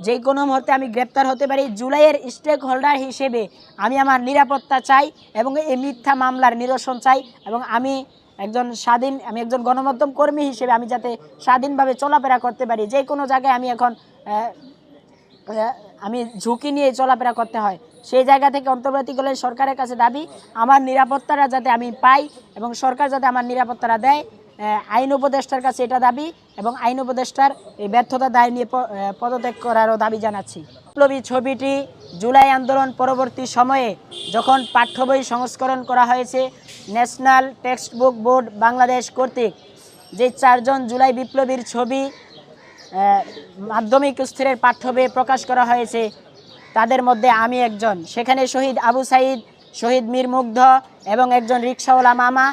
যে কোনো মুহূর্তে আমি গ্রেপ্তার হতে পারি জুলাইয়ের স্টেক হোল্ডার হিসেবে। আমি আমার নিরাপত্তা চাই এবং এই মিথ্যা মামলার নিরসন চাই এবং আমি একজন স্বাধীন, আমি একজন গণমাধ্যম কর্মী হিসেবে আমি যাতে স্বাধীনভাবে চলাফেরা করতে পারি। যে কোনো জায়গায় আমি এখন আমি ঝুঁকি নিয়ে চলাফেরা করতে হয়। সেই জায়গা থেকে অন্তর্বর্তী অন্তর্বর্তীকালীন সরকারের কাছে দাবি, আমার নিরাপত্তাটা যাতে আমি পাই এবং সরকার যাতে আমার নিরাপত্তাটা দেয়। আইন উপদেষ্টার কাছে এটা দাবি এবং আইন উপদেষ্টার এই ব্যর্থতা দায় নিয়ে পদত্যাগ করারও দাবি জানাচ্ছি। বিপ্লবী ছবিটি জুলাই আন্দোলন পরবর্তী সময়ে যখন পাঠ্য বই সংস্করণ করা হয়েছে, national textbook board Bangladesh কর্তৃক যে চারজন জুলাই বিপ্লবীর ছবি মাধ্যমিক স্তরের পাঠ্য বইয়ে প্রকাশ করা হয়েছে, তাদের মধ্যে আমি একজন। সেখানে শহীদ আবু সাইদ, শহীদ মীর মুগ্ধ এবং একজন রিক্সাওয়ালা মামা।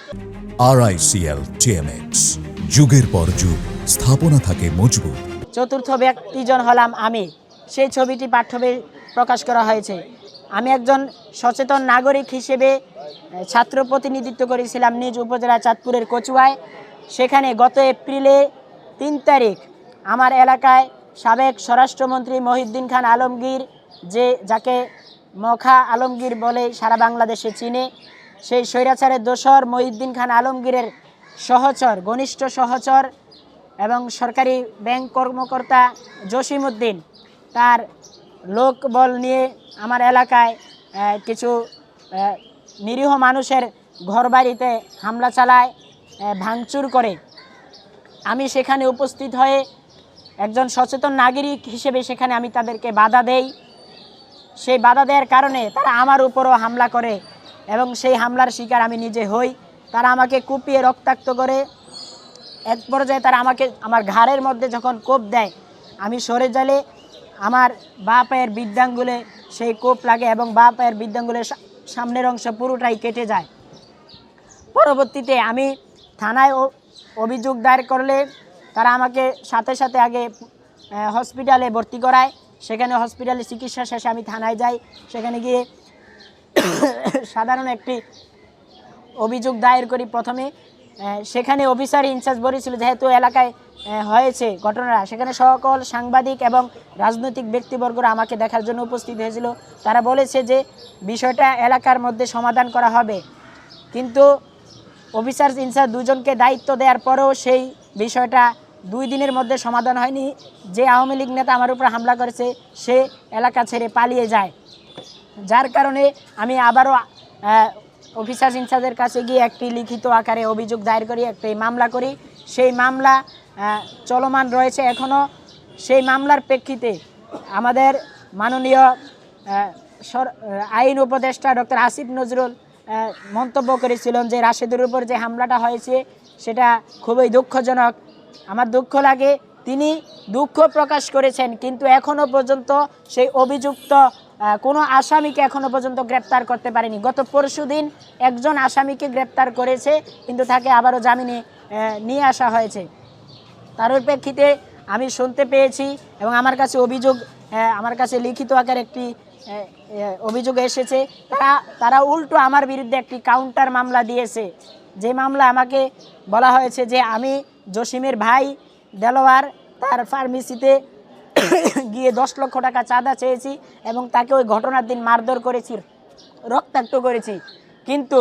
আরআইসিএল টিএমএক্স যুগের পর যুগ, স্থাপনা থাকে মজবুত। চতুর্থ ব্যক্তিজন হলাম আমি। সেই ছবিটি পাঠ্যবে প্রকাশ করা হয়েছে। আমি একজন সচেতন নাগরিক হিসেবে ছাত্র প্রতিনিধিত্ব করেছিলাম নিজ উপজেলা চাঁদপুরের কচুয়ায়। সেখানে গত এপ্রিলে তিন তারিখ আমার এলাকায় সাবেক স্বরাষ্ট্রমন্ত্রী মহিউদ্দিন খান আলমগীর, যে, যাকে মখা আলমগীর বলে সারা বাংলাদেশে চিনে সেই স্বৈরাচারের দোসর মহিউদ্দিন খান আলমগীরের সহচর, ঘনিষ্ঠ সহচর এবং সরকারি ব্যাংক কর্মকর্তা জসিমউদ্দিন তার লোকবল নিয়ে আমার এলাকায় কিছু নিরীহ মানুষের ঘরবাড়িতে হামলা চালায় ভাঙচুর করে। আমি সেখানে উপস্থিত হয়ে একজন সচেতন নাগরিক হিসেবে সেখানে আমি তাদেরকে বাধা দেই। সেই বাধা দেওয়ার কারণে তারা আমার উপরও হামলা করে। এবং সেই হামলার শিকার আমি নিজে হই। তারা আমাকে কুপিয়ে রক্তাক্ত করে। এক পর্যায়ে তারা আমাকে আমার ঘাড়ের মধ্যে যখন কোপ দেয়, আমি সরে গেলে আমার বা পায়ের বৃদ্ধাঙ্গুলে সেই কোপ লাগে এবং বা পায়ের বৃদ্ধাঙ্গুলের সামনের অংশ পুরোটাই কেটে যায়। পরবর্তীতে আমি থানায় অভিযোগ দায়ের করলে তারা আমাকে সাথে সাথে আগে হসপিটালে ভর্তি করায়। সেখানে হসপিটালে চিকিৎসা শেষে আমি থানায় যাই। সেখানে গিয়ে সাধারণ একটি অভিযোগ দায়ের করি প্রথমে। সেখানে অফিসার ইনচার্জ বলেছিল যেহেতু এলাকায় হয়েছে ঘটনা, সেখানে সকল সাংবাদিক এবং রাজনৈতিক ব্যক্তিবর্গরা আমাকে দেখার জন্য উপস্থিত হয়েছিল। তারা বলেছে যে বিষয়টা এলাকার মধ্যে সমাধান করা হবে। কিন্তু অফিসার ইনচার্জ দুজনকে দায়িত্ব দেওয়ার পরেও সেই বিষয়টা দুই দিনের মধ্যে সমাধান হয়নি। যে আওয়ামী লীগ নেতা আমার উপর হামলা করেছে, সে এলাকা ছেড়ে পালিয়ে যায়। যার কারণে আমি আবারও অফিসার ইনচার্জের কাছে গিয়ে একটি লিখিত আকারে অভিযোগ দায়ের করি, একটি মামলা করি। সেই মামলা চলমান রয়েছে এখনও সেই মামলার প্রেক্ষিতে আমাদের মাননীয় আইন উপদেষ্টা ডক্টর আসিফ নজরুল মন্তব্য করেছিলেন যে রাশেদের উপর যে হামলাটা হয়েছে, সেটা খুবই দুঃখজনক। আমার দুঃখ লাগে, তিনি দুঃখ প্রকাশ করেছেন, কিন্তু এখনও পর্যন্ত সেই অভিযুক্ত কোনো আসামিকে এখনও পর্যন্ত গ্রেপ্তার করতে পারেনি। গত পরশু দিন একজন আসামিকে গ্রেপ্তার করেছে, কিন্তু তাকে আবারও জামিনে নিয়ে আসা হয়েছে। তার প্রেক্ষিতে আমি শুনতে পেয়েছি এবং আমার কাছে অভিযোগ আমার কাছে লিখিত আকার একটি অভিযোগ এসেছে। তারা তারা উল্টো আমার বিরুদ্ধে একটি কাউন্টার মামলা দিয়েছে। যে মামলা আমাকে বলা হয়েছে যে আমি জসিমের ভাই দেলোয়ার, তার ফার্মেসিতে গিয়ে দশ লক্ষ টাকা চাঁদা চেয়েছি এবং তাকে ওই ঘটনার দিন মারধর করেছি, রক্তাক্ত করেছি। কিন্তু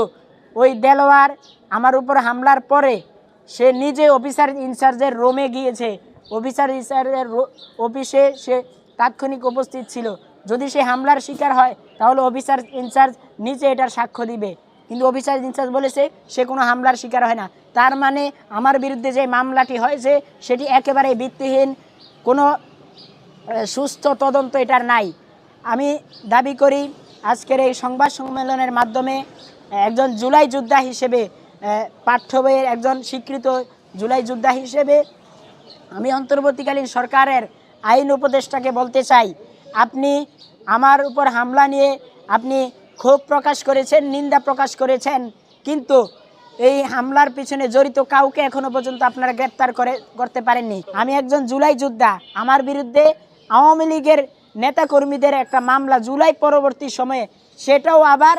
ওই দেলোয়ার আমার উপর হামলার পরে সে নিজে অফিসার ইনচার্জের রোমে গিয়েছে। অফিসার ইনচার্জের অফিসে সে তাৎক্ষণিক উপস্থিত ছিল। যদি সে হামলার শিকার হয়, তাহলে অফিসার ইনচার্জ নিজে এটার সাক্ষ্য দিবে। কিন্তু অফিসার ইনচার্জ বলেছে, সে কোনো হামলার শিকার হয় না। তার মানে আমার বিরুদ্ধে যে মামলাটি হয়েছে, সেটি একেবারে ভিত্তিহীন। কোনো সুস্থ তদন্ত এটার নাই। আমি দাবি করি আজকের এই সংবাদ সম্মেলনের মাধ্যমে একজন জুলাই যোদ্ধা হিসেবে আহ, পাঠ্য বইয়ের একজন স্বীকৃত জুলাই যোদ্ধা হিসেবে আমি অন্তর্বর্তীকালীন সরকারের আইন উপদেষ্টাকে বলতে চাই আপনি আমার উপর হামলা নিয়ে আপনি ক্ষোভ প্রকাশ করেছেন নিন্দা প্রকাশ করেছেন কিন্তু এই হামলার পিছনে জড়িত কাউকে এখনও পর্যন্ত আপনারা গ্রেপ্তার করে করতে পারেননি। আমি একজন জুলাই যোদ্ধা আমার বিরুদ্ধে আওয়ামী লীগের নেতাকর্মীদের একটা মামলা জুলাই পরবর্তী সময়ে, সেটাও আবার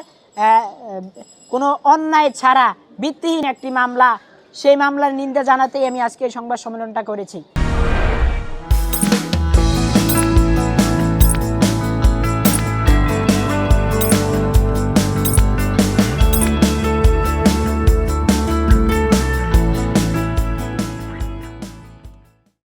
কোনো অন্যায় ছাড়া ভিত্তিহীন একটি মামলা। সেই মামলার নিন্দা জানাতেই আমি আজকে সংবাদ সম্মেলনটা করেছি।